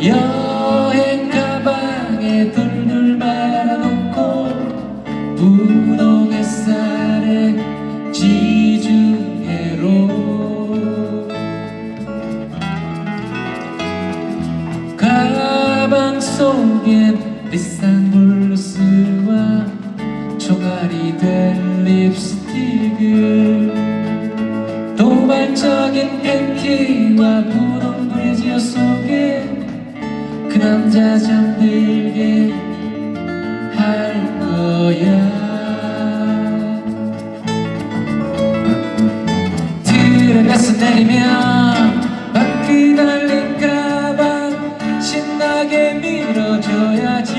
여행 가방에 둘둘 말아놓고 분홍 햇살에 지중해로. 가방 속엔 비싼 블루스와 총알이 된 립스틱을 도발적인 팬티와 분홍 브래지어 속에 남자 잠들게 할 거야. 들어가서 내리면 바퀴 가방 신나게 밀어줘야지.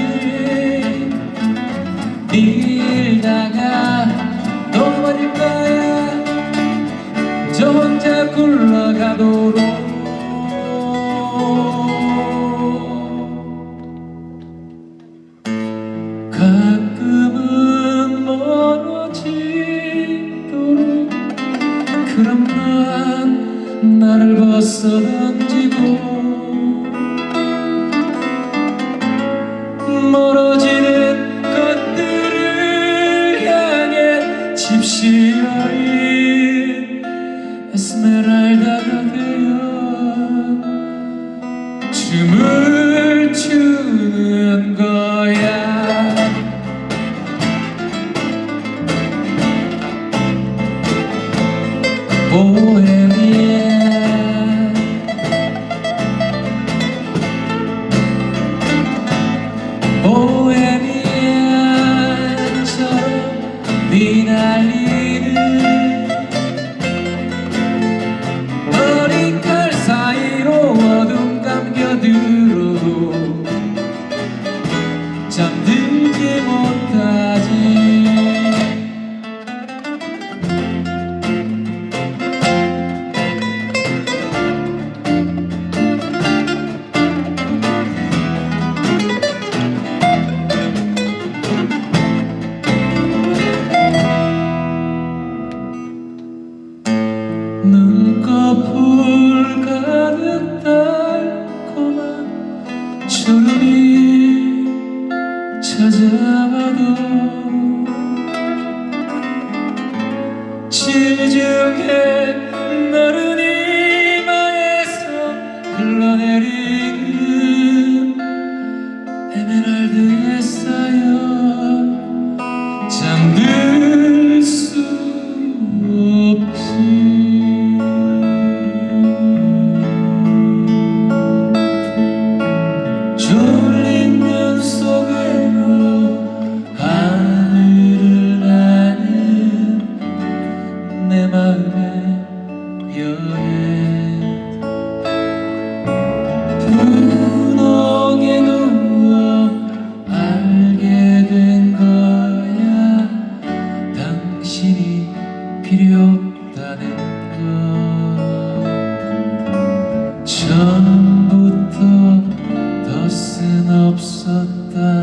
밀다가 놓아버릴 거야. 저 혼자 굴러가도록 가끔은 멀어지도록 그럼 난 나를 벗어 던지고 멀어지는 것들을 향해 집시어인 에스메랄다가 되어 춤을 추는 거 amor. 시중에 너른 이마에서 흘러내리는 에메랄드에 쌓여 잠들 수 없지. 저 필요 없다는 것. 처음부터 더 쓴 없었다.